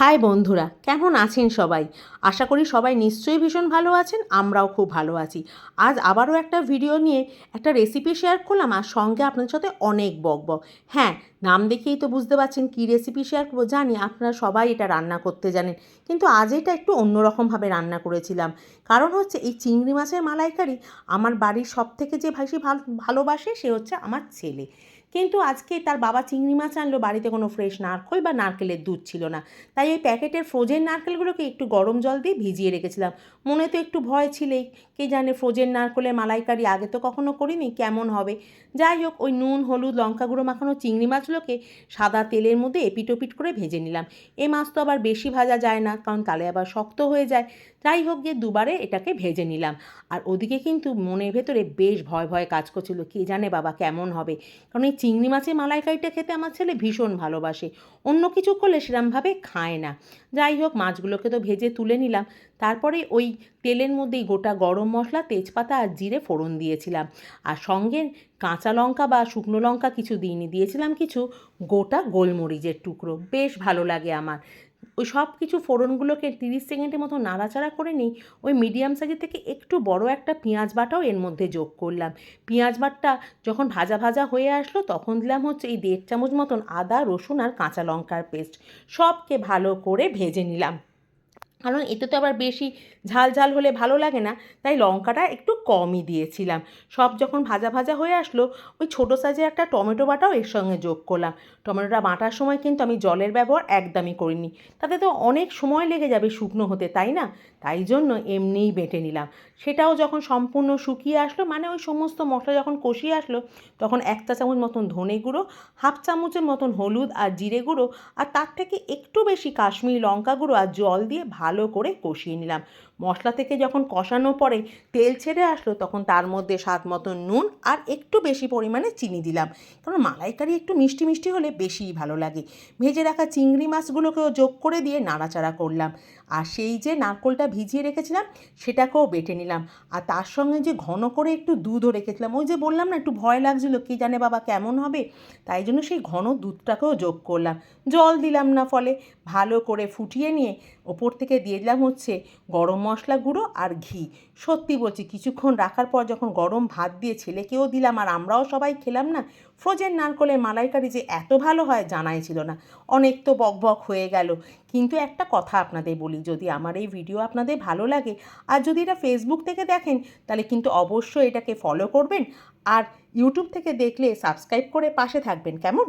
High বন্ধুরা, কেমন আছেন সবাই? আশা করি সবাই নিশ্চয়ই ভীষণ ভালো আছেন, আমরাও খুব ভালো আছি। আজ আবারও একটা ভিডিও নিয়ে একটা রেসিপি শেয়ার করলাম, আর সঙ্গে আপনাদের সাথে অনেক বক বক হ্যাঁ নাম দেখেই তো বুঝতে পারছেন কী রেসিপি শেয়ার করব, জানি আপনারা সবাই এটা রান্না করতে জানেন, কিন্তু আজ এটা একটু অন্যরকমভাবে রান্না করেছিলাম। কারণ হচ্ছে এই চিংড়ি মাছের মালাইকারি আমার বাড়ির সব থেকে যে ভাসি ভালোবাসে সে হচ্ছে আমার ছেলে। কিন্তু আজকে তার বাবা চিংড়ি মাছ আনলো, বাড়িতে কোনো ফ্রেশ নারকেল বা নারকেলের দুধ ছিল না। তাই এই প্যাকেটের ফ্রোজেন নারকেলগুলোকে একটু গরম জল দিয়ে ভিজিয়ে রেখেছিলাম। মনে তো একটু ভয় ছিলেই। কে জানে ফ্রোজেন নারকেলের মালাইকারি আগে তো কখনো করিনি, কেমন হবে? যাই হোক, ওই নুন, হলুদ, লঙ্কা গুঁড়ো মাখানো চিংড়ি মাছগুলোকে সাদা তেলের মধ্যে এপিটোপিট করে ভেজে নিলাম। এ মাছ তো আবার বেশি ভাজা যায় না, কারণ তালে আবার শক্ত হয়ে যায়। যাই হোক, গিয়ে দুবারে এটাকে ভেজে নিলাম। আর ওদিকে কিন্তু মনের ভেতরে বেশ ভয় ভয় কাজ করছিল। কে জানে বাবা কেমন হবে? কারণ এই চিংড়ি মাছের মালাইকারিটা খেতে আমার ছেলে ভীষণ ভালোবাসে। অন্য কিছু করলে সেরমভাবে খায় না। যাই হোক, মাছগুলোকে তো ভেজে তুলে নিলাম। তারপরে ওই তেলের মধ্যেই গোটা গরম মশলা, তেজপাতা আর জিরে ফোড়ন দিয়েছিলাম। আর সঙ্গে কাঁচা লঙ্কা বা শুকনো লঙ্কা কিছু দিইনি। দিয়েছিলাম কিছু গোটা গোলমরিচের টুকরো। বেশ ভালো লাগে আমার। ওই সব কিছু ফোড়নগুলোকে তিরিশ সেকেন্ডের মতো নাড়াচাড়া করে নিই। ওই মিডিয়াম সাইজের থেকে একটু বড় একটা পেঁয়াজ বাটাও এর মধ্যে যোগ করলাম। পেঁয়াজ বাটটা যখন ভাজা ভাজা হয়ে আসলো তখন দিলাম হচ্ছে এই দেড় চামচ মতন আদা, রসুন আর কাঁচা লঙ্কার পেস্ট সবকে ভালো করে ভেজে নিলাম। কারণ এতে তো আবার বেশি ঝাল ঝাল হলে ভালো লাগে না, তাই লঙ্কাটা একটু কমই দিয়েছিলাম। সব যখন ভাজা ভাজা হয়ে আসলো, ওই ছোটো সাইজের একটা টমেটো বাটাও এর সঙ্গে যোগ করলাম। টমেটোটা বাটার সময় কিন্তু আমি জলের ব্যবহার একদমই করিনি। তাতে তো অনেক সময় লেগে যাবে শুকনো হতে, তাই না? তাই জন্য এমনিই বেটে নিলাম। সেটাও যখন সম্পূর্ণ শুকিয়ে আসলো মানে ওই সমস্ত মশলা যখন কষিয়ে আসলো, তখন এক চা চামচ মতন ধনে গুঁড়ো, হাফ চামচের মতন হলুদ আর জিরে গুঁড়ো, আর তার থেকে একটু বেশি কাশ্মীরি লঙ্কা গুঁড়ো আর জল দিয়ে ভালো করে কষিয়ে নিলাম। মশলা থেকে যখন কষানো পরে তেল ছেড়ে আসলো, তখন তার মধ্যে স্বাদ মতো নুন আর একটু বেশি পরিমাণে চিনি দিলাম। কারণ মালাইকারি একটু মিষ্টি মিষ্টি হলে বেশিই ভালো লাগে। ভেজে রাখা চিংড়ি মাছগুলোকেও যোগ করে দিয়ে নাড়াচাড়া করলাম। আর সেই যে নারকোলটা ভিজিয়ে রেখেছিলাম, সেটাকেও বেটে নিলাম। আর তার সঙ্গে যে ঘন করে একটু দুধও রেখেছিলাম, ওই যে বললাম না, একটু ভয় লাগছিল, কে জানে বাবা কেমন হবে? তাই জন্য সেই ঘন দুধটাকেও যোগ করলাম। জল দিলাম না ফলে, ভালো করে ফুটিয়ে নিয়ে ওপর থেকে দিয়ে দিলাম হচ্ছে গরম মশলা গুঁড়ো আর ঘি। সত্যি বলছি, কিছুক্ষণ রাখার পর যখন গরম ভাত দিয়ে ছেলেকেও দিলাম আর আমরাও সবাই খেলাম না, ফ্রোজেন নারকলের মালাইকারি যে এত ভালো হয় জানাই ছিল না। অনেক তো বক বক হয়ে গেল। কিন্তু একটা কথা আপনাদের বলি, যদি আমার এই ভিডিও আপনাদের ভালো লাগে আর যদি এটা ফেসবুক থেকে দেখেন, তাহলে কিন্তু অবশ্যই এটাকে ফলো করবেন আর ইউটিউব থেকে দেখলে সাবস্ক্রাইব করে পাশে থাকবেন। কেমন?